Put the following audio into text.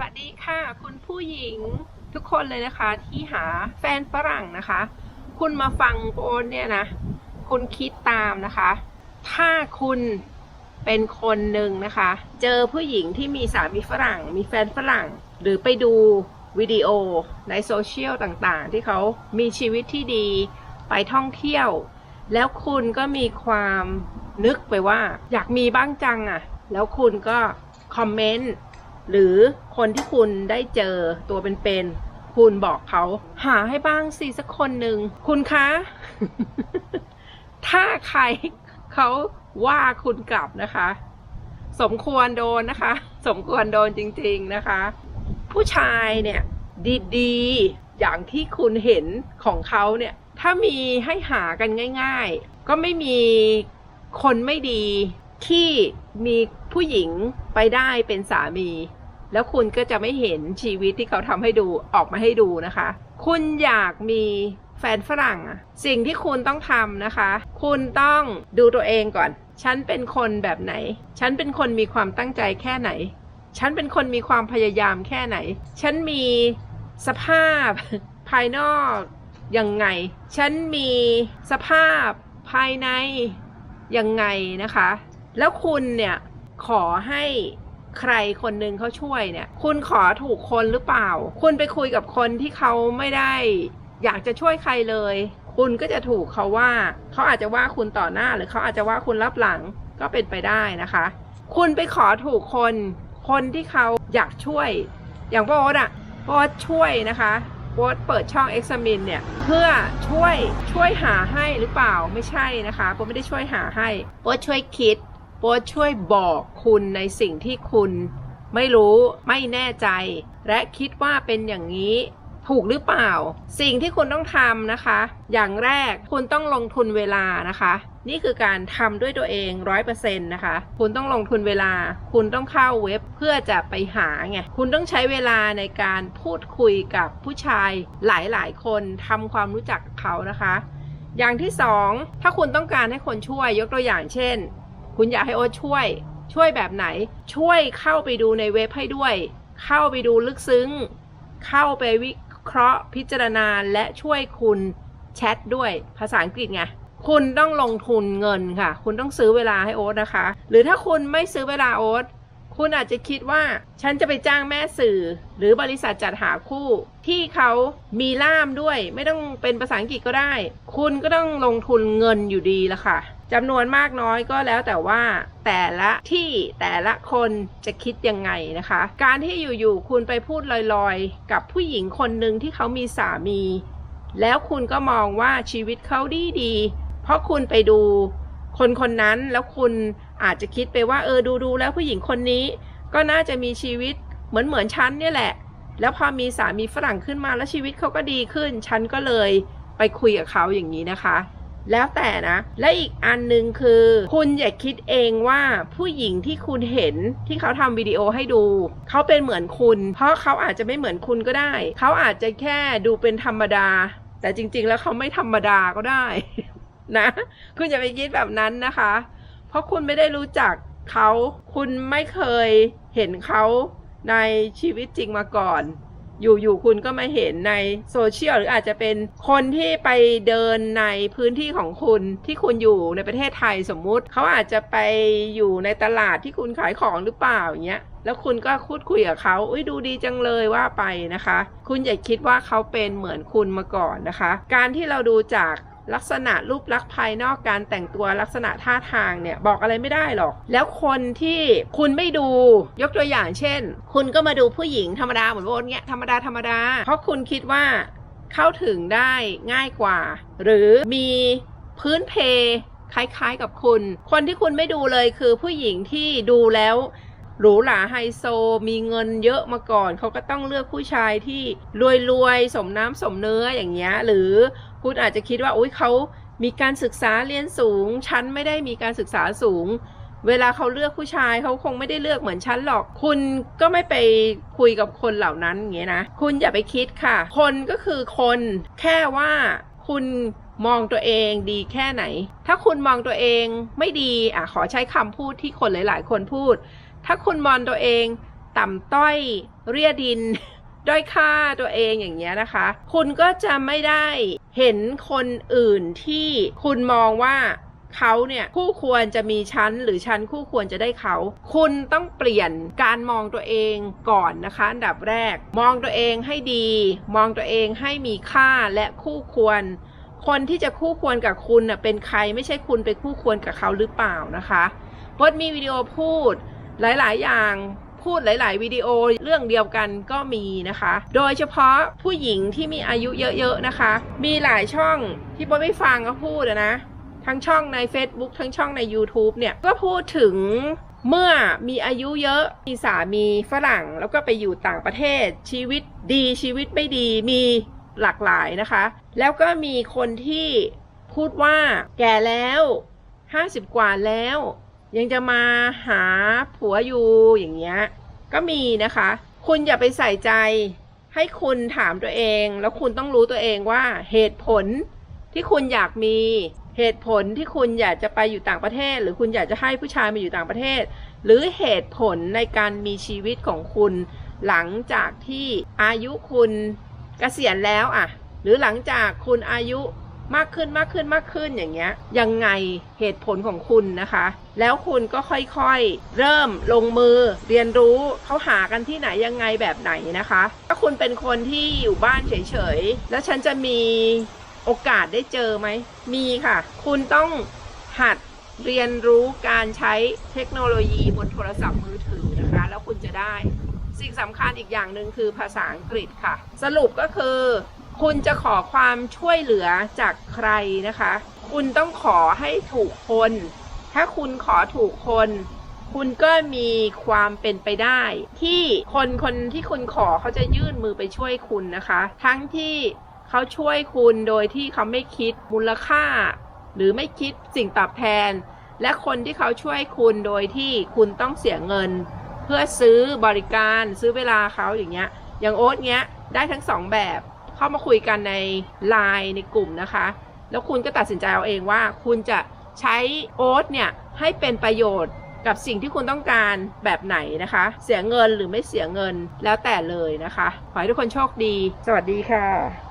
วัสดีค่ะ คุณผู้หญิงทุกคนเลยนะคะที่หาแฟนฝรั่งนะคะ คุณมาฟังโอนเนี่ยนะ คุณคิดตามนะคะ ถ้าคุณเป็นคนหนึ่งนะคะ เจอผู้หญิงที่มีสามีฝรั่ง มีแฟนฝรั่ง หรือไปดูวิดีโอในโซเชียลต่างๆ ที่เขามีชีวิตที่ดีไปท่องเที่ยว แล้วคุณก็มีความนึกไปว่า อยากมีบ้างจังอะ่ะ แล้วคุณก็คอมเมนต์ หรือคนที่คุณได้เจอตัวเป็นๆคุณบอกเขา หาให้บ้างสิสักคนหนึ่งคุณคะ ถ้าใครเขาว่าคุณกลับนะคะ สมควรโดนนะคะ สมควรโดนจริง ๆนะคะ ผู้ชายเนี่ยดีๆ อย่างที่คุณเห็นของเขาเนี่ย ถ้ามีให้หากันง่าย ๆ ก็ไม่มีคนไม่ดีที่มีผู้หญิงไปได้เป็นสามี แล้วคุณก็จะไม่เห็นชีวิตที่เขาทำให้ดูออกมาให้ดูนะคะ คุณอยากมีแฟนฝรั่งสิ่งที่คุณต้องทำนะคะ คุณต้องดูตัวเองก่อน ฉันเป็นคนแบบไหน ฉันเป็นคนมีความตั้งใจแค่ไหน ฉันเป็นคนมีความพยายามแค่ไหน ฉันมีสภาพภายนอกยังไง ฉันมีสภาพภายในยังไงนะคะ แล้วคุณเนี่ยขอให้ ใครคนหนึ่งเขาช่วยเนี่ย คุณขอถูกคนหรือเปล่า คุณไปคุยกับคนที่เขาไม่ได้ อยากจะช่วยใครเลย คุณก็จะถูกเขาว่า เขาอาจจะว่าคุณต่อหน้าหรือเขาอาจจะว่าคุณรับหลังก็เป็นไปได้นะคะ คุณไปขอถูกคน คนที่เขาอยากช่วย อย่างโบสอะโบสช่วยนะคะโบสเปิดช่อง e x a m i n เนี่ย เพื่อช่วยช่วยหาให้หรือเปล่าไม่ใช่นะคะโบสไม่ได้ช่วยหาให้โบสช่วยคิด โบสช่วยบอกคุณในสิ่งที่คุณไม่รู้ไม่แน่ใจ และคิดว่าเป็นอย่างนี้ถูกหรือเปล่า สิ่งที่คุณต้องทำนะคะ อย่างแรกคุณต้องลงทุนเวลานะคะ นี่คือการทำด้วยตัวเองร้อยเปอร์เซ็นต์นะคะ คุณต้องลงทุนเวลา คุณต้องเข้าเว็บเพื่อจะไปหาไง คุณต้องใช้เวลาในการพูดคุยกับผู้ชายหลายๆ คนทำความรู้จักเขานะคะ อย่างที่สองถ้าคุณต้องการให้คนช่วยยกตัวอย่างเช่น คุณอยากให้โอ๊ตช่วย ช่วยแบบไหน ช่วยเข้าไปดูในเว็บให้ด้วย เข้าไปดูลึกซึ้ง เข้าไปวิเคราะห์พิจารณาและช่วยคุณแชทด้วยภาษาอังกฤษไงคุณต้องลงทุนเงินค่ะ คุณต้องซื้อเวลาให้โอ๊ตนะคะ หรือถ้าคุณไม่ซื้อเวลาโอ๊ตคุณอาจจะคิดว่า ฉันจะไปจ้างแม่สื่อ หรือบริษัทจัดหาคู่ ที่เขามีล่ามด้วย ไม่ต้องเป็นภาษาอังกฤษก็ได้ คุณก็ต้องลงทุนเงินอยู่ดีละค่ะ จำนวนมากน้อยก็แล้วแต่ว่าแต่ละที่แต่ละคนจะคิดยังไงนะคะ การที่อยู่ๆคุณไปพูดลอยๆ กับผู้หญิงคนหนึ่งที่เขามีสามี แล้วคุณก็มองว่าชีวิตเขาดีดีๆเพราะคุณไปดูคนคนนั้นแล้วคุณอาจจะคิดไปว่าเออดูดูๆแล้วผู้หญิงคนนี้ ก็น่าจะมีชีวิตเหมือนเหมือนฉันเนี่ยแหละ แล้วพอมีสามีฝรั่งขึ้นมาแล้วชีวิตเขาก็ดีขึ้นฉันก็เลยไปคุยกับเขาอย่างนี้นะคะ แล้วแต่นะ และอีกอันหนึ่งคือ คุณอย่าคิดเองว่าผู้หญิงที่คุณเห็นที่เขาทำวิดีโอให้ดู เขาเป็นเหมือนคุณ เพราะเขาอาจจะไม่เหมือนคุณก็ได้ เขาอาจจะแค่ดูเป็นธรรมดา แต่จริง ๆ แล้วเขาไม่ธรรมดาก็ได้ นะ คุณอย่าไปคิดแบบนั้นนะคะ เพราะคุณไม่ได้รู้จักเขา คุณไม่เคยเห็นเขาในชีวิตจริงมาก่อน อยู่ๆคุณก็มาเห็นในโซเชียลหรืออาจจะเป็นคนที่ไปเดินในพื้นที่ของคุณที่คุณอยู่ในประเทศไทยสมมุติ เขาอาจจะไปอยู่ในตลาดที่คุณขายของหรือเปล่าอย่างเงี้ยแล้วคุณก็คุดคุยกับเขาอุ้ยดูดีจังเลยว่าไปนะคะ คุณอย่าคิดว่าเขาเป็นเหมือนคุณมาก่อนนะคะ การที่เราดูจาก ลักษณะรูปลักษณ์ภายนอกการแต่งตัวลักษณะท่าทางเนี่ยบอกอะไรไม่ได้หรอก แล้วคนที่คุณไม่ดูยกตัวอย่างเช่น คุณก็มาดูผู้หญิงธรรมดาเหมือนโบนเงี้ยธรรมดาธรรมดาเพราะคุณคิดว่าเข้าถึงได้ง่ายกว่า หรือมีพื้นเพคล้ายๆกับคุณ คนที่คุณไม่ดูเลยคือผู้หญิงที่ดูแล้วหรูหราไฮโซมีเงินเยอะมาก่อน เขาก็ต้องเลือกผู้ชายที่รวยๆ สมน้ำสมเนื้ออย่างเงี้ยหรือ คุณอาจจะคิดว่าอุ้ยเขามีการศึกษาเรียนสูง ฉันไม่ได้มีการศึกษาสูง เวลาเขาเลือกผู้ชายเขาคงไม่ได้เลือกเหมือนฉันหรอก คุณก็ไม่ไปคุยกับคนเหล่านั้นอย่างเงี้ยนะ คุณอย่าไปคิดค่ะ คนก็คือคน แค่ว่าคุณมองตัวเองดีแค่ไหน ถ้าคุณมองตัวเองไม่ดี อะ ขอใช้คำพูดที่คนหลาย ๆ คนพูด ถ้าคุณมองตัวเอง ต่ำต้อย เรียดิน ด้อยค่าตัวเองอย่างเงี้ยนะคะ คุณก็จะไม่ได้เห็นคนอื่นที่คุณมองว่าเขาเนี่ยคู่ควรจะมีชั้นหรือชั้นคู่ควรจะได้เขา คุณต้องเปลี่ยนการมองตัวเองก่อนนะคะอันดับแรก มองตัวเองให้ดี มองตัวเองให้มีค่าและคู่ควร คนที่จะคู่ควรกับคุณเป็นใครไม่ใช่คุณไปคู่ควรกับเขาหรือเปล่านะคะพดมีวิดีโอพูดหลาย ๆ อย่าง พูดหลาย ๆ วิดีโอเรื่องเดียวกันก็มีนะคะ โดยเฉพาะผู้หญิงที่มีอายุเยอะ ๆ นะคะ มีหลายช่องที่บดไม่ฟังก็พูดนะทั้งช่องใน Facebook ทั้งช่องใน YouTube เนี่ย ก็พูดถึงเมื่อมีอายุเยอะมีสามีฝรั่ง แล้วก็ไปอยู่ต่างประเทศ ชีวิตดีชีวิตไม่ดีมีหลากหลายนะคะ แล้วก็มีคนที่พูดว่าแก่แล้ว 50 กว่าแล้ว ยังจะมาหาผัวอยู่อย่างเงี้ย ก็มีนะคะ คุณอย่าไปใส่ใจ ให้คุณถามตัวเอง แล้วคุณต้องรู้ตัวเองว่าเหตุผลที่คุณอยากมีเหตุผลที่คุณอยากจะไปอยู่ต่างประเทศ หรือคุณอยากจะให้ผู้ชายมาอยู่ต่างประเทศ หรือเหตุผลในการมีชีวิตของคุณหลังจากที่อายุคุณเกษียณแล้วอะหรือหลังจากคุณอายุ มากขึ้นมากขึ้นมากขึ้นอย่างเงี้ยยังไงเหตุผลของคุณนะคะ แล้วคุณก็ค่อยๆ เริ่มลงมือเรียนรู้เขาหากันที่ไหนยังไงแบบไหนนะคะ ถ้าคุณเป็นคนที่อยู่บ้านเฉยๆ แล้วฉันจะมีโอกาสได้เจอไหม มีค่ะ คุณต้องหัดเรียนรู้การใช้เทคโนโลยีบนโทรศัพท์มือถือนะคะ แล้วคุณจะได้ สิ่งสำคัญอีกอย่างหนึ่งคือภาษาอังกฤษค่ะ สรุปก็คือ คุณจะขอความช่วยเหลือจากใครนะคะ คุณต้องขอให้ถูกคน ถ้าคุณขอถูกคน คุณก็มีความเป็นไปได้ ที่คนคนที่คุณขอเขาจะยื่นมือไปช่วยคุณนะคะ ทั้งที่เขาช่วยคุณโดยที่เขาไม่คิดมูลค่า หรือไม่คิดสิ่งตอบแทน และคนที่เขาช่วยคุณโดยที่คุณต้องเสียเงิน เพื่อซื้อบริการซื้อเวลาเขาอย่างเงี้ยอย่างโอ๊ตเงี้ยได้ทั้งสองแบบ เข้ามาคุยกันในไลน์ในกลุ่มนะคะ แล้วคุณก็ตัดสินใจเอาเองว่า คุณจะใช้โอ๊ตเนี่ยให้เป็นประโยชน์กับสิ่งที่คุณต้องการแบบไหนนะคะ เสียเงินหรือไม่เสียเงินแล้วแต่เลยนะคะ ขอให้ทุกคนโชคดี สวัสดีค่ะ